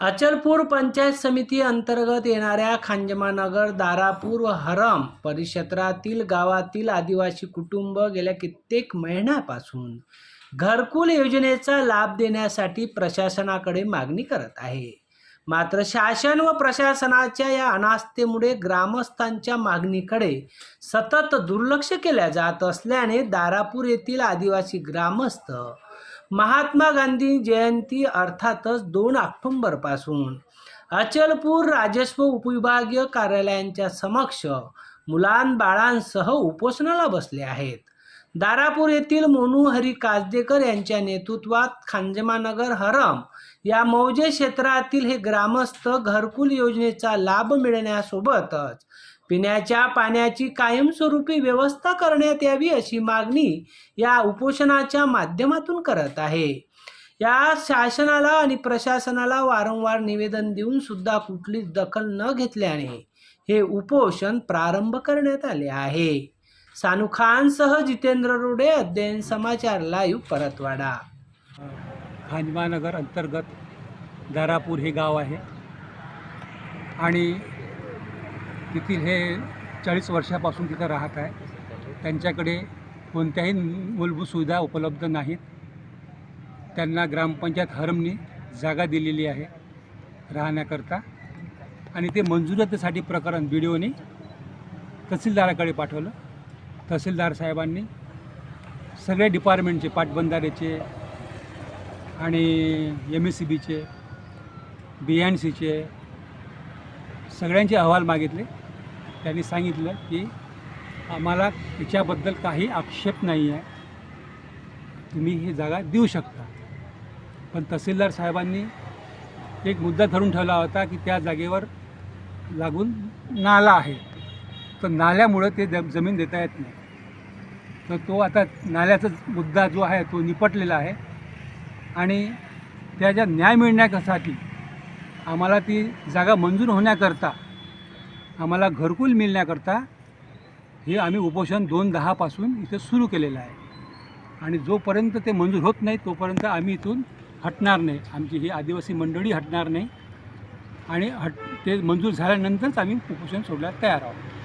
अचलपूर पंचायत समिती अंतर्गत येणाऱ्या खांजमानगर दारापूर व हरम परिक्षेत्रातील गावातील आदिवासी कुटुंब गेल्या कित्येक महिन्यापासून घरकुल योजनेचा लाभ देण्यासाठी प्रशासनाकडे मागणी करत आहे. मात्र शासन व प्रशासनाच्या या अनास्थेमुळे ग्रामस्थांच्या मागणीकडे सतत दुर्लक्ष केल्या जात असल्याने दारापूर येथील आदिवासी ग्रामस्थ महात्मा गांधी जयंती अर्थातच दोन ऑक्टोंबरपासून अचलपूर राजस्व उपविभागीय कार्यालयांच्या समक्ष मुलां बाळांसह उपोषणाला बसले आहेत. दारापूर येथील मोनूहरी काजदेकर यांच्या नेतृत्वात खांजमानगर हरम या मौजे क्षेत्रातील हे ग्रामस्थ घरकुल योजनेचा लाभ मिळण्यासोबतच पिण्याच्या पाण्याची कायमस्वरूपी व्यवस्था करण्यात यावी अशी मागणी या उपोषणाच्या माध्यमातून करत आहे. या शासनाला आणि प्रशासनाला वारंवार निवेदन देऊन सुद्धा कुठलीच दखल न घेतल्याने हे उपोषण प्रारंभ करण्यात आले आहे. सानू खानसह जितेंद्र रोडे अध्ययन समाचार लाईव्ह परतवाडा. खांजमानगर अंतर्गत दारापूर हे गाव आहे. आणि तेथील हे चाळीस वर्षापासून तिथं राहत आहे. त्यांच्याकडे कोणत्याही मूलभूत सुविधा उपलब्ध नाहीत. त्यांना ग्रामपंचायत हरमनी जागा दिलेली आहे राहण्याकरता. आणि ते मंजुरातीसाठी प्रकरण बी डी ओनी तहसीलदाराकडे पाठवलं. तहसीलदार साहेबांनी सगळे डिपार्टमेंटचे पाटबंधारेचे आणि एम एस सी बीचे बी एन सीचे सगळ्यांचे अहवाल मागितले. त्यांनी सांगितलं की आम्हाला तिच्याबद्दल काही आक्षेप नाही आहे. तुम्ही ही जागा देऊ शकता. पण तहसीलदार साहेबांनी एक मुद्दा धरून ठेवला होता की त्या जागेवर लागून नाला आहे. तर नाल्यामुळं ते ज जमीन देता येत नाही. तर तो आता नाल्याचा मुद्दा जो आहे तो निपटलेला आहे. आणि त्याच्या न्याय मिळण्यासाठी आम्हाला ती जागा मंजूर होण्याकरता आम्हाला घरकुल मिळण्याकरता हे आम्ही उपोषण दोन दहापासून इथं सुरू केलेलं आहे. आणि जोपर्यंत ते मंजूर होत नाही तोपर्यंत आम्ही इथून हटणार नाही. आमची ही आदिवासी मंडळी हटणार नाही. आणि हट ते मंजूर झाल्यानंतरच आम्ही उपोषण सोडण्यास तयार आहोत.